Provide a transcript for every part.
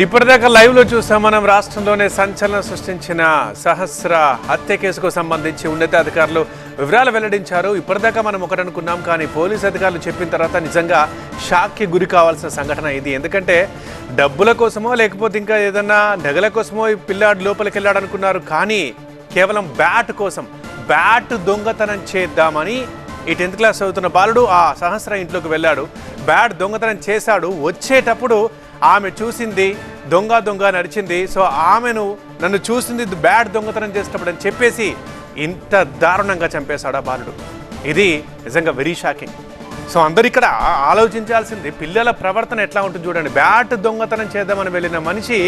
ఇప్పటిదాకా లైవ్లో చూసాం మనం రాష్ట్రంలోనే సంచలనం సృష్టించిన సహస్ర హత్య కేసుకు సంబంధించి ఉన్నతాధికారులు వివరాలు వెల్లడించారు. ఇప్పటిదాకా మనం ఒకటనుకున్నాం కానీ పోలీస్ అధికారులు చెప్పిన తర్వాత నిజంగా షాక్కి గురి కావాల్సిన సంఘటన ఇది. ఎందుకంటే డబ్బుల కోసమో లేకపోతే ఇంకా ఏదన్నా నగల కోసమో ఈ పిల్లాడు లోపలికి వెళ్ళాడు అనుకున్నారు కానీ కేవలం బ్యాట్ కోసం బ్యాట్ దొంగతనం చేద్దామని ఈ టెన్త్ క్లాస్ చదువుతున్న బాలుడు ఆ సహస్ర ఇంట్లోకి వెళ్ళాడు. బ్యాట్ దొంగతనం చేశాడు. వచ్చేటప్పుడు ఆమె చూసింది దొంగ దొంగ నడిచింది. సో ఆమెను నన్ను చూసింది బ్యాట్ దొంగతనం చేసినప్పుడు అని చెప్పేసి ఇంత దారుణంగా చంపేశాడు ఆ బాలుడు. ఇది నిజంగా వెరీ షాకింగ్. సో అందరు ఇక్కడ ఆలోచించాల్సింది పిల్లల ప్రవర్తన ఎట్లా ఉంటుంది చూడండి. బ్యాట్ దొంగతనం చేద్దామని వెళ్ళిన మనిషి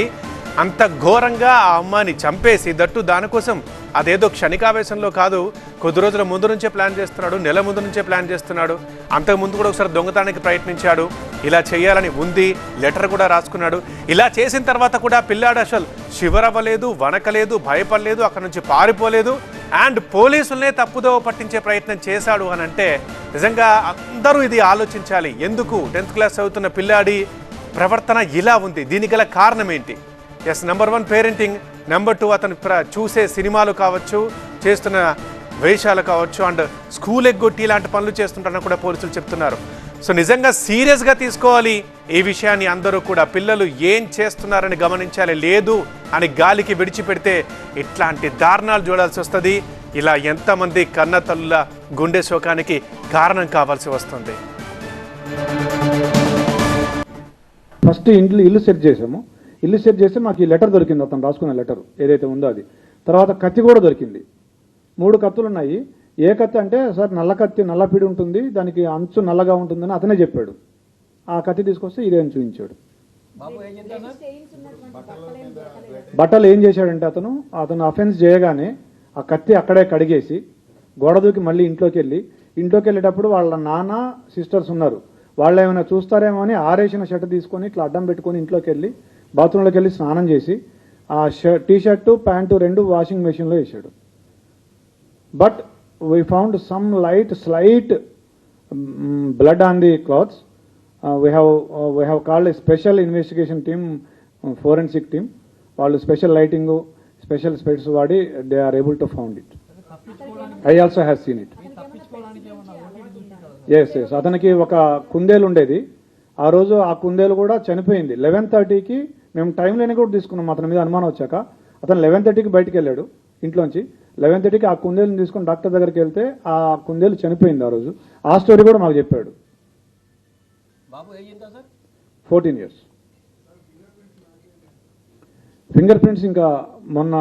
అంత ఘోరంగా ఆ అమ్మాయిని చంపేసి దట్టు దానికోసం అదేదో క్షణికావేశంలో కాదు కొద్ది రోజుల ముందు నుంచే ప్లాన్ చేస్తున్నాడు నెల ముందు నుంచే ప్లాన్ చేస్తున్నాడు. అంతకు ముందు కూడా ఒకసారి దొంగతనానికి ప్రయత్నించాడు. ఇలా చేయాలని ఉంది లెటర్ కూడా రాసుకున్నాడు. ఇలా చేసిన తర్వాత కూడా పిల్లాడు అసలు శివరవ్వలేదు వనకలేదు భయపడలేదు అక్కడ నుంచి పారిపోలేదు. అండ్ పోలీసులనే తప్పుదోవ పట్టించే ప్రయత్నం చేశాడు అని అంటే నిజంగా అందరూ ఇది ఆలోచించాలి. ఎందుకు? టెన్త్ క్లాస్ చదువుతున్న పిల్లాడి ప్రవర్తన ఇలా ఉంది. దీనికి గల కారణం ఏంటి? Yes number one parenting number two అతను ప్ర చూసే సినిమాలు కావచ్చు చేస్తున్న వేషాలు కావచ్చు అండ్ స్కూల్ ఎగ్గొట్టి ఇలాంటి పనులు చేస్తుంటారని కూడా పోలీసులు చెప్తున్నారు. సో నిజంగా సీరియస్గా తీసుకోవాలి ఈ విషయాన్ని అందరూ కూడా. పిల్లలు ఏం చేస్తున్నారని గమనించాలి? లేదు అని గాలికి విడిచిపెడితే ఇట్లాంటి దారుణాలు చూడాల్సి వస్తుంది. ఇలా ఎంతమంది కన్న తల్లుల గుండె శోకానికి కారణం కావాల్సి వస్తుంది. ఫస్ట్ ఇంట్లో ఇల్లు సెట్ చేసాము ఇల్లు సెట్ చేస్తే మాకు ఈ లెటర్ దొరికింది. అతను రాసుకున్న లెటర్ ఏదైతే ఉందో అది. తర్వాత కత్తి కూడా దొరికింది. మూడు కత్తులు ఉన్నాయి. ఏ కత్తి అంటే సార్ నల్ల కత్తి నల్ల పిడి ఉంటుంది దానికి అంచు నల్లగా ఉంటుందని అతనే చెప్పాడు. ఆ కత్తి తీసుకొస్తే ఇదే చూపించాడు. బట్టలు ఏం చేశాడంటే అతను అతను అఫెన్స్ చేయగానే ఆ కత్తి అక్కడే కడిగేసి గోడ దూకి మళ్ళీ ఇంట్లోకి వెళ్ళి ఇంట్లోకి వెళ్ళేటప్పుడు వాళ్ళ నాన్న సిస్టర్స్ ఉన్నారు. వాళ్ళు ఏమైనా చూస్తారేమో అని ఆరేసిన షర్ట్ తీసుకొని ఇట్లా అడ్డం పెట్టుకొని ఇంట్లోకి వెళ్ళి బాత్రూంలోకి వెళ్ళి స్నానం చేసి ఆ షర్ట్ టీ షర్టు ప్యాంటు రెండు వాషింగ్ మెషిన్లో వేసాడు but we found some light slight blood on the clothes uh, we have called called special special investigation uh, forensic team. వాళ్ళు స్పెషల్ లైటింగ్ స్పెషల్ స్పెట్స్ వాడి they are able to found it I also have seen it yes yes అతనికి ఒక కుందేలు ఉండేది. ఆ రోజు ఆ కుందేలు కూడా చనిపోయింది. లెవెన్ థర్టీకి మేము టైం లేని కూడా తీసుకున్నాం. అతని మీద అనుమానం వచ్చాక. అతను లెవెన్ థర్టీకి బయటికి వెళ్ళాడు. ఇంట్లోంచి. లెవెన్ థర్టీకి ఆ కుందేలుని తీసుకొని డాక్టర్ దగ్గరికి వెళ్తే ఆ కుందేలు చనిపోయింది ఆ రోజు. ఆ స్టోరీ కూడా మాకు చెప్పాడు. బాబు ఏజ్ ఎంత sir? Fourteen years. Finger prints ఇంకా మొన్న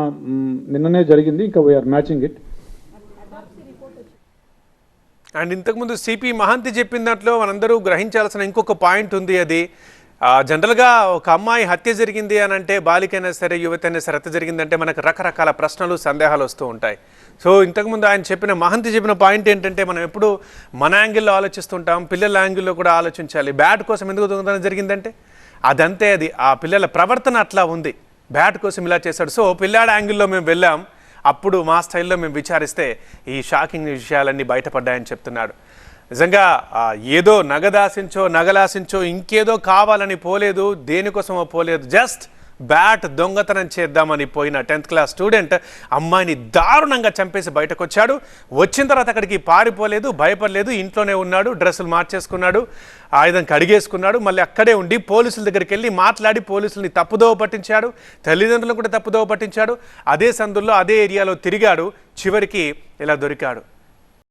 నిన్ననే జరిగింది. ఇంకా we are matching it and ఇంతకుముందు సిపి మహంతి చెప్పిన దాంట్లో మనందరూ గ్రహించాల్సిన ఇంకొక పాయింట్ ఉంది అది. జనరల్గా ఒక అమ్మాయి హత్య జరిగింది అని అంటే బాలికైనా సరే యువత అయినా సరే హత్య జరిగిందంటే మనకు రకరకాల ప్రశ్నలు సందేహాలు వస్తూ ఉంటాయి. సో ఇంతకుముందు ఆయన చెప్పిన మహంతి చెప్పిన పాయింట్ ఏంటంటే మనం ఎప్పుడు మన యాంగిల్లో ఆలోచిస్తుంటాం పిల్లల యాంగిల్లో కూడా ఆలోచించాలి. బ్యాట్ కోసం ఎందుకు దొంగతనం జరిగిందంటే? అదంతే అది. ఆ పిల్లల ప్రవర్తన అట్లా ఉంది. బ్యాట్ కోసం ఇలా చేశాడు. సో పిల్లాడ యాంగిల్లో మేము వెళ్ళాం. అప్పుడు మా స్టైల్లో మేము విచారిస్తే ఈ షాకింగ్ విషయాలన్నీ బయటపడ్డాయని చెప్తున్నాడు. నిజంగా ఏదో నగదాశించో నగలాశించో ఇంకేదో కావాలని పోలేదు దేనికోసమో పోలేదు. జస్ట్ బ్యాట్ దొంగతనం చేద్దామని పోయిన టెన్త్ క్లాస్ స్టూడెంట్ అమ్మాయిని దారుణంగా చంపేసి బయటకు వచ్చాడు వచ్చిన తర్వాత అక్కడికి పారిపోలేదు భయపడలేదు ఇంట్లోనే ఉన్నాడు డ్రెస్సులు మార్చేసుకున్నాడు ఆయుధం కడిగేసుకున్నాడు మళ్ళీ అక్కడే ఉండి పోలీసుల దగ్గరికి వెళ్ళి మాట్లాడి పోలీసుల్ని తప్పుదోవ పట్టించాడు తల్లిదండ్రులను కూడా తప్పుదోవ పట్టించాడు. అదే సందుల్లో అదే ఏరియాలో తిరిగాడు చివరికి ఇలా దొరికాడు.